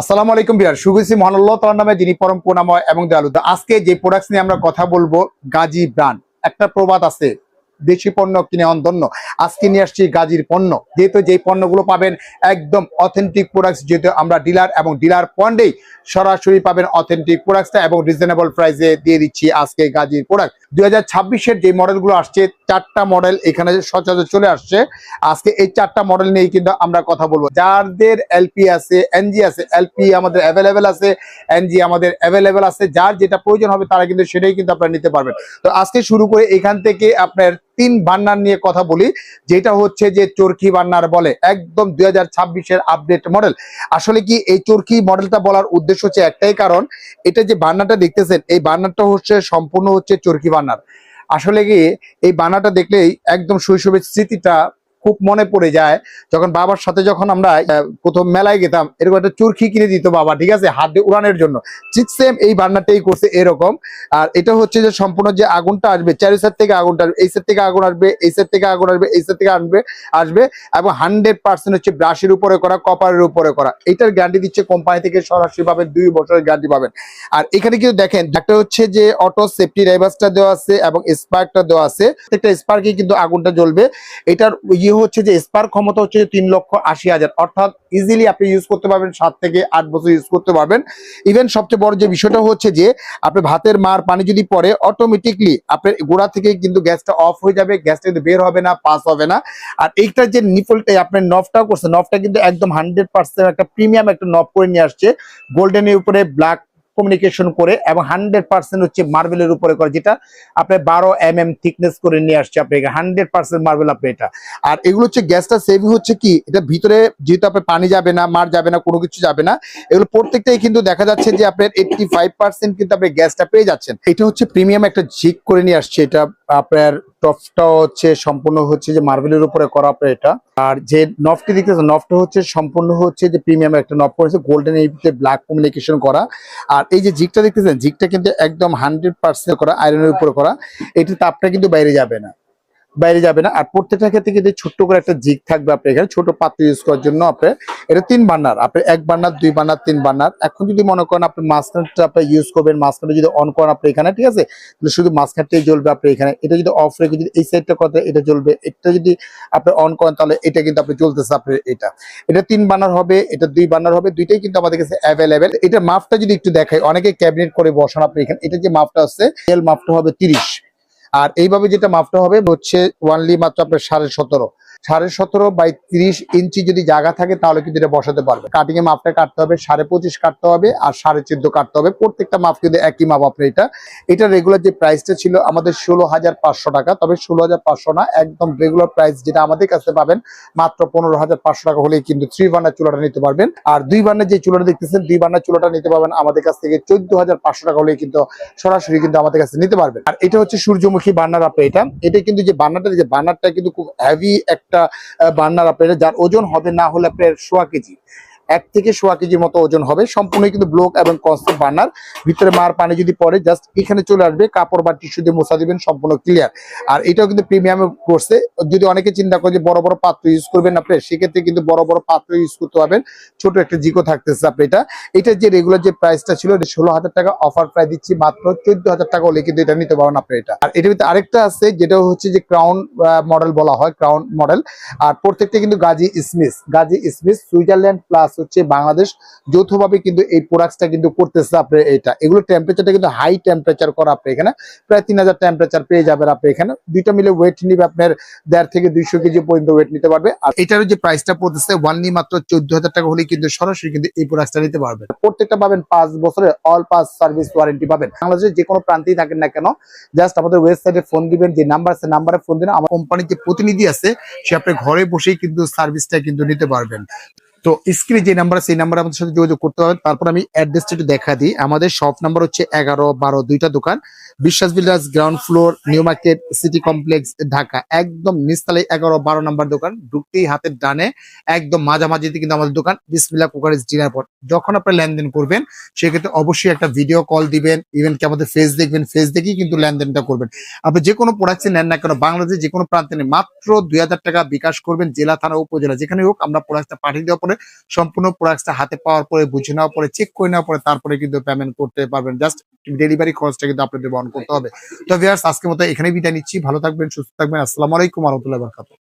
আসসালামু আলাইকুম বিহার। সুগুসি মহানুল্লাহ নামে, যিনি পরম পুনাময় এবং দয়ালু। আজকে যে প্রোডাক্টস নিয়ে আমরা কথা বলব, গাজী ব্র্যান্ড একটা প্রবাদ আছে। দেশি পণ্য কিনে অন্ধন্য আজকে নিয়ে আসছি গাজীর পণ্য। যেহেতু যেই পণ্যগুলো পাবেন একদম অথেন্টিক প্রোডাক্টস যেহেতু আমরা ডিলার এবং ডিলার পয়েন্টেই সরাসরি পাবেন অথেন্টিক প্রোডাক্টসটা এবং রিজনেবল প্রাইসে দিয়ে দিচ্ছি আজকে গাজীর প্রোডাক্ট দুই হাজার ছাব্বিশের যে মডেলগুলো আসছে, চারটা মডেল এখানে সচরাচর চলে আসছে। আজকে এই চারটা মডেল নিয়ে কিন্তু আমরা কথা বলব। যাদের এলপি আছে এনজি আছে এলপি আমাদের অ্যাভেলেবেল আছে এনজি আমাদের অ্যাভেলেবেল আছে, যার যেটা প্রয়োজন হবে তারা কিন্তু সেটাই কিন্তু আপনারা নিতে পারবেন। তো আজকে শুরু করে এখান থেকে আপনার তিন বান্নার নিয়ে কথা বলি, যেটা হচ্ছে যে চরকি বান্নার বলে, একদম দুই হাজার আপডেট মডেল আসলে কি এই চরকি মডেলটা বলার উদ্দেশ্য হচ্ছে একটাই কারণ, এটা যে বান্নাটা দেখতেছেন, এই বান্নারটা হচ্ছে সম্পূর্ণ হচ্ছে চরকি বান্নার। আসলে কি এই বানাটা দেখলেই একদম শৈশবের স্মৃতিটা খুব মনে পড়ে যায় যখন বাবার সাথে যখন আমরা প্রথম মেলায় গেতাম, এরকম একটা চরকি কিনে দিত বাবা, ঠিক আছে? দিয়ে উড়ানোর জন্য। ঠিক সেম এই বান্নাটাই করছে এরকম। আর এটা হচ্ছে যে সম্পূর্ণ যে আগুনটা আসবে, চারি সাইড থেকে আগুনটা আসবে, এই সাইড থেকে আগুন আসবে, এই সাইড থেকে আগুন আসবে, এই সাইড থেকে আসবে আসবে এবং হান্ড্রেড পার্সেন্ট হচ্ছে ব্রাশের উপরে করা কপারের উপরে করা। এটার গ্যারান্টি দিচ্ছে কোম্পানি থেকে সরাসরি পাবেন, দুই বছরের গ্যারান্টি পাবেন। আর এখানে কিন্তু দেখেন, একটা হচ্ছে যে অটো সেফটি ড্রাইভার্সটা দেওয়া আছে এবং স্পার্কটা দেওয়া আছে। একটা স্পার্কে কিন্তু আগুনটা জ্বলবে। এটার ইয়ে হচ্ছে যে স্পার্ক ক্ষমতা হচ্ছে তিন লক্ষ আশি হাজার। অর্থাৎ ইজিলি আপনি ইউজ করতে পারবেন, সাত থেকে আট বছর ইউজ করতে পারবেন। ইভেন সবচেয়ে বড় যে বিষয়টা হচ্ছে যে আপনি ভাতের মার পানি যদি পরে অটোমেটিকলি আপনার গোড়া থেকে কিন্তু গ্যাসটা অফ হয়ে যাবে, গ্যাসটা কিন্তু বের হবে না পাস হবে না। আর এইটার যে নিপলটা আপনার নফটাও করছে নফটা কিন্তু একদম হান্ড্রেড পার্সেন্ট একটা প্রিমিয়াম একটা নফ করে নিয়ে আসছে। গোল্ডেনের উপরে ব্ল্যাক কমিউনিকেশন করে এবং হান্ড্রেড পার্সেন্ট হচ্ছে মার্বেলের উপরে করে, যেটা আপনি বারো এম এম থিকনেস করে নিয়ে আসছে আপনি হান্ড্রেড পার্সেন্ট মার্বেল আপনি এটা। আর এগুলো হচ্ছে গ্যাসটা সেভিং হচ্ছে কি? এটা ভিতরে যেহেতু আপনার পানি যাবে না, মার যাবে না, কোনো কিছু যাবে না, এগুলো প্রত্যেকটাই কিন্তু দেখা যাচ্ছে যে আপনার এইটটি ফাইভ পার্সেন্ট কিন্তু আপনি গ্যাসটা পেয়ে যাচ্ছেন। এটা হচ্ছে প্রিমিয়াম একটা জিক করে নিয়ে আসছে এটা আপনার টপটা হচ্ছে সম্পূর্ণ হচ্ছে যে মার্বেলের উপরে করা আপনার এটা। আর যে নফটি দেখতেছে নফটা হচ্ছে সম্পূর্ণ হচ্ছে যে প্রিমিয়াম একটা নফ করেছে গোল্ডেন এই ব্ল্যাক কমিউনিকেশন করা। আর এই যে জিগটা দেখতেছেন, জিগটা কিন্তু একদম হান্ড্রেড পার্সেন্ট করা আয়রনের উপরে করা। এটি তাপটা কিন্তু বাইরে যাবে না। বাইরে যাবে না। আর প্রত্যেকটা ক্ষেত্রে কিন্তু ছোট্ট করে একটা জিগ থাকবে আপনার এখানে। ছোট পাত্র ইউজ করার জন্য আপনার এটা তিন বান্নার। আপনি এক বান্নার, দুই বান্নার, তিন বান্নার। এখন যদি মনে করেন আপনি মাঝখানটা আপনি ইউজ করবেন, মাঝখানটা যদি অন করেন আপনি এখানে, ঠিক আছে? তাহলে শুধু মাঝখানটাই জ্বলবে আপনি এখানে। এটা যদি অফ রেখে যদি এই সাইডটা কথা এটা জ্বলবে। এটা যদি আপনি অন করেন, তাহলে এটা কিন্তু আপনি জ্বলতেছে আপনার এটা। এটা তিন বানার হবে, এটা দুই বানার হবে, দুইটাই কিন্তু আমাদের কাছে অ্যাভেলেবেল এটা মাপটা যদি একটু দেখাই, অনেকে ক্যাবিনেট করে বসান আপনি এখানে। এটা যে মাপটা আছে এল মাপটা হবে তিরিশ। আর এইভাবে যেটা মাপটা হবে হচ্ছে ওয়ানলি মাত্র আপনার সাড়ে সতেরো। সাড়ে সতেরো বাই তিরিশ ইঞ্চি যদি জায়গা থাকে তাহলে কিন্তু এটা বসাতে পারবে। কাটিং এর মাপটা কাটতে হবে, সাড়ে পঁচিশ কাটতে হবে আর সাড়ে চোদ্দ কাটতে হবে। প্রত্যেকটা মাপ কিন্তু একই মাপ আপনার এটা। এটা রেগুলার যে প্রাইসটা ছিল আমাদের ষোলো হাজার পাঁচশো টাকা, তবে ষোলো হাজার পাঁচশো না, একদম রেগুলার প্রাইস যেটা আমাদের কাছে পাবেন মাত্র পনেরো হাজার পাঁচশো টাকা হলেই কিন্তু থ্রি বার্নার চুলাটা নিতে পারবেন। আর দুই বার্নার যে চুলাটা দেখতেছেন, দুই বার্নার চুলাটা নিতে পারবেন আমাদের কাছ থেকে চোদ্দ হাজার পাঁচশো টাকা হলেই কিন্তু সরাসরি কিন্তু আমাদের কাছে নিতে পারবেন। আর এটা হচ্ছে সূর্যমুখী বার্নার আপনার এটা এটা কিন্তু যে বার্নারটা যে বার্নারটা কিন্তু খুব হেভি একটা বার্নার আপনার যার ওজন হবে না হলে আপনার সোয়া কেজি। এক থেকে সোয়া কেজির মতো ওজন হবে। সম্পূর্ণ কিন্তু ব্লক এবং কনসেপ্ট বার্নার। ভিতরে মার পানি যদি পড়ে, জাস্ট এখানে চলে আসবে, কাপড় বা টিস্যু দিয়ে মোছা দিবেন, সম্পূর্ণ ক্লিয়ার। আর এটাও কিন্তু প্রিমিয়াম করছে যদি অনেকে চিন্তা করে যে বড় বড় পাত্র ইউজ করবেন আপনি সেক্ষেত্রে কিন্তু বড় বড় পাত্র ইউজ করতে পারবেন। ছোট একটা জিকো থাকতেছে আপনি এটা। এটা যে রেগুলার যে প্রাইসটা ছিল, এটা ষোলো হাজার টাকা অফার প্রাইস দিচ্ছি মাত্র চোদ্দ হাজার টাকা হলে কিন্তু এটা নিতে পারবেন আপনি এটা। আর এটার ভিতরে আরেকটা আছে, যেটা হচ্ছে যে ক্রাউন মডেল বলা হয় ক্রাউন মডেল আর প্রত্যেকটা কিন্তু Gazi Smith Gazi Smith Switzerland plus হচ্ছে বাংলাদেশ যৌথভাবে কিন্তু এই প্রোডাক্টটা কিন্তু করতেছে আপনার এটা। এগুলো টেম্পারেচারটা কিন্তু হাই টেম্পারেচার করা আপনি এখানে। প্রায় তিন হাজার টেম্পারেচার পেয়ে যাবেন আপনি এখানে। দুইটা মিলে ওয়েট নিবে আপনার দেড় থেকে দুইশো কেজি পর্যন্ত ওয়েট নিতে পারবে। আর এটার যে প্রাইসটা পড়তেছে ওয়ানলি মাত্র চোদ্দ হাজার টাকা হলে কিন্তু সরাসরি কিন্তু এই প্রোডাক্টটা নিতে পারবেন। প্রত্যেকটা পাবেন পাঁচ বছরের অল পাস সার্ভিস ওয়ারেন্টি পাবেন। বাংলাদেশের যে কোনো প্রান্তেই থাকেন না কেন জাস্ট আমাদের ওয়েবসাইটে ফোন দিবেন, যে নাম্বার আছে নাম্বারে ফোন দিন আমার কোম্পানির যে প্রতিনিধি আছে, সে আপনি ঘরে বসেই কিন্তু সার্ভিসটা কিন্তু নিতে পারবেন। তো স্ক্রিনে যে নাম্বার সেই নাম্বার আমাদের সাথে যোগাযোগ করতে হবে। তারপর আমি অ্যাড্রেসটা একটু দেখা দিই। আমাদের শপ নাম্বার হচ্ছে এগারো বারো দুইটা দোকান। Biswas builders ground floor new market city complex Dhaka. একদম নিস্তালে এগারো বারো নাম্বার দোকান। ঢুকতেই হাতের ডানে একদম মাঝামাঝিতে কিন্তু আমাদের দোকান। বিসমিল্লা কুকারেজ ডিনার পট যখন আপনি লেনদেন করবেন, সেক্ষেত্রে অবশ্যই একটা ভিডিও কল দিবেন। ইভেন কি আমাদের ফেস দেখবেন ফেস দেখেই কিন্তু লেনদেনটা করবেন। আপনি যে কোনো প্রোডাক্টে নেন না কেন বাংলাদেশে যে কোনো প্রান্তে মাত্র দুই হাজার টাকা বিকাশ করবেন জেলা, থানা, উপজেলা। যেখানে হোক, আমরা প্রোডাক্টটা পাঠিয়ে দেওয়ার পরে পরে সম্পূর্ণ প্রোডাক্টটা হাতে পাওয়ার পরে, বুঝে নেওয়ার পরে চেক করে নেওয়ার পরে তারপরে কিন্তু পেমেন্ট করতে পারবেন। জাস্ট ডেলিভারি খরচটা কিন্তু আপনাদের বহন করতে হবে। তো ভিউয়ার্স আজকের মতো এখানে বিদায় নিচ্ছি। ভালো থাকবেন, সুস্থ থাকবেন। আসসালামু আলাইকুম রহমতুল্লাহ বারকাতুহ।